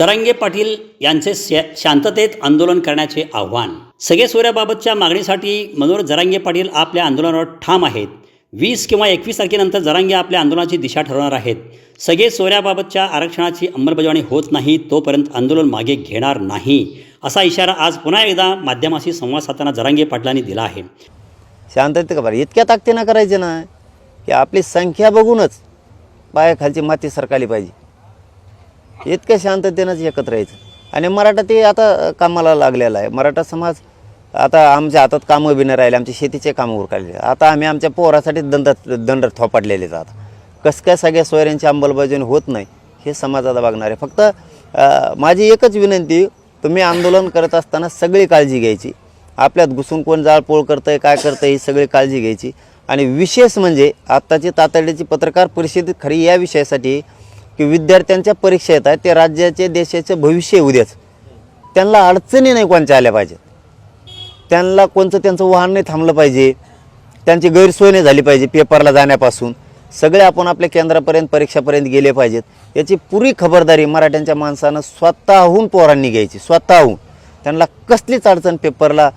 चरांगे पाटील यांचे शांततेत आंदोलन करण्याचे आव्हान. सगळे सोयऱ्याबाबतच्या मागणीसाठी मनोहर जरांगे पाटील आपल्या आंदोलनावर ठाम आहेत. वीस किंवा एकवीस तारखेनंतर जरांगे आपल्या आंदोलनाची दिशा ठरवणार आहेत. सगळे सोऱ्याबाबतच्या आरक्षणाची अंमलबजावणी होत नाही तोपर्यंत आंदोलन मागे घेणार नाही असा इशारा आज पुन्हा एकदा माध्यमाशी संवाद साधताना जरांगे पाटलांनी दिला आहे. शांततेत का बरं? इतक्या ताकदीनं करायचे ना की आपली संख्या बघूनच पायाखालची माती सरकाली पाहिजे. इतक्या शांततेनंच एकत्र यायचं. आणि मराठा ते आता कामाला लागलेला आहे. मराठा समाज आता आमच्या हातात कामं बी नाही राहिले आमचे शेतीचे कामं उरकाले आता आम्ही आमच्या पोरासाठी दंड दंड थोपाडलेले आता कसं काय सगळ्या सोयऱ्यांची अंमलबजावणी होत नाही हे समाजाला बघणार. आहे फक्त माझी एकच विनंती तुम्ही आंदोलन करत असताना सगळी काळजी घ्यायची. आपल्यात घुसून कोण जाळपोळ करतंय काय करतं ही सगळी काळजी घ्यायची. आणि विशेष म्हणजे आत्ताची तातडीची पत्रकार परिषद खरी या विषयासाठी की विद्यार्थ्यांच्या परीक्षा येत आहेत ते राज्याचे देशाचे भविष्य उद्याच. त्यांना अडचणी नाही कोणत्या आल्या पाहिजेत. त्यांना कोणतं त्यांचं वाहन नाही थांबलं पाहिजे. त्यांची गैरसोय नाही झाली पाहिजे पेपरला जाण्यापासून. सगळे आपण आपल्या केंद्रापर्यंत परीक्षापर्यंत गेले पाहिजेत. याची पुरी खबरदारी मराठ्यांच्या माणसानं स्वतःहून पोरांनी घ्यायची स्वतःहून. त्यांना कसलीच अडचण पेपरला